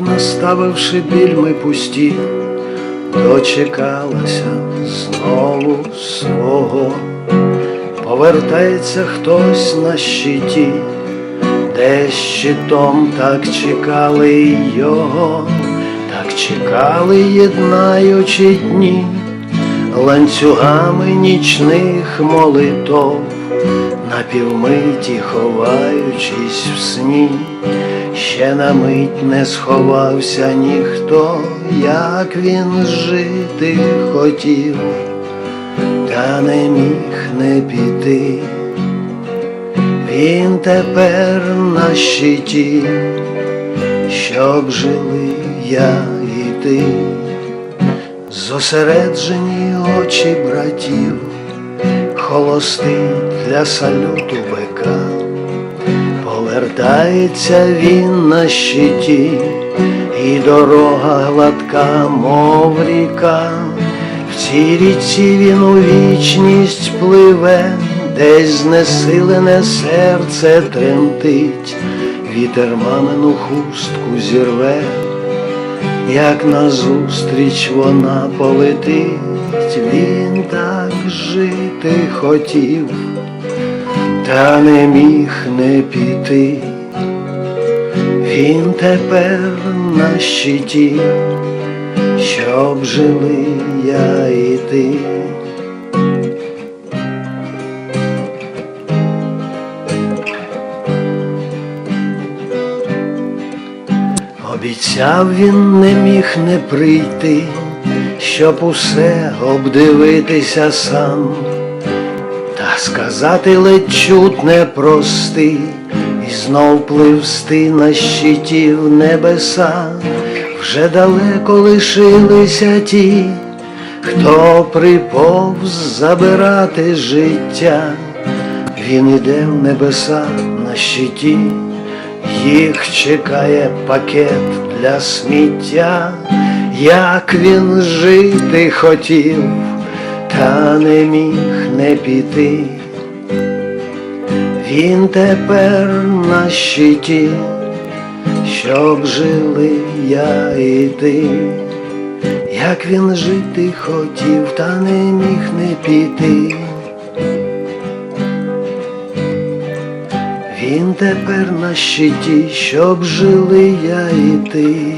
Наставивши більми пусті, дочекалася знову свого. Повертається хтось на щиті, де щитом так чекали його, так чекали, єднаючи дні, ланцюгами нічних молитов, на півмиті ховаючись в сні, ще на мить не сховався ніхто, як він жити хотів та не міг не піти. Він тепер на щиті, щоб жили я і ти, зосереджені очі братів, холостий для салюту бика, повертається він на щиті, і дорога гладка, мов ріка. В цій річці він у вічність пливе, десь знесилене серце тремтить, вітер мамину хустку зірве, як назустріч вона полетить, він так жити хотів, та не міг не піти. Він тепер на щиті щоб жили я і ти. Обіцяв він не міг не прийти, щоб усе обдивитися сам, сказати ледь чутне прости, і знов пливсти на щиті в небеса. Вже далеко лишилися ті, хто приповз забирати життя, він іде в небеса на щиті, їх чекає пакет для сміття, як він жити хотів, та не міг не піти. Він тепер на щиті щоб жили я і ти, як він жити хотів, та не міг не піти. Він тепер на щиті, щоб жили я і ти.